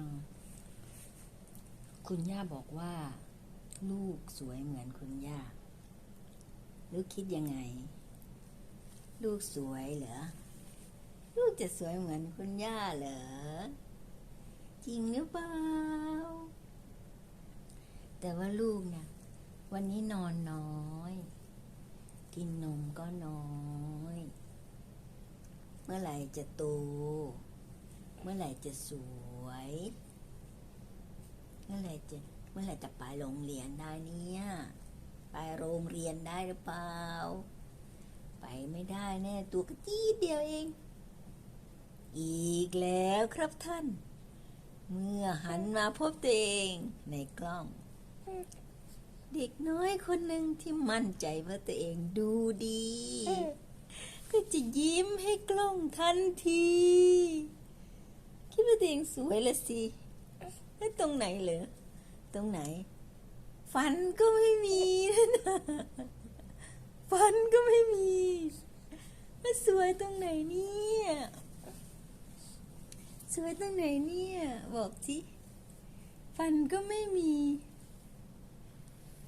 ง คุณย่าบอกว่า ลูกสวยเหมือนคุณย่า ลูกคิดยังไง ลูกสวยเหรอ ลูกจะสวยเหมือนคุณย่าเหรอ จริงหรือเปล่า แต่ว่าลูกเนี่ยวันนี้นอนน้อย กินนมก็น้อย เมื่อไหร่จะโต มื่อไหร่จะสวย เมื่อไหร่จะเมื่อไหร่จะไปโรงเรียนได้เนี่ย ไปโรงเรียนได้หรือเปล่า ไปไม่ได้แน่ตัวกระจี้เดียวเอง อีกแล้วครับท่าน เมื่อหันมาพบตัวเองในกล้อง เด็กน้อยคนหนึ่งที่มั่นใจว่าตัวเองดูดี ก็จะยิ้มให้กล้องทันที ตัวเองสวยละสิแล้วตรงไหนเหรอ ตรงไหน ฟันก็ไม่มีนะฟันก็ไม่มีมาสวยตรงไหนเนี่ย สวยตรงไหนเนี่ย บอกสิ ฟันก็ไม่มี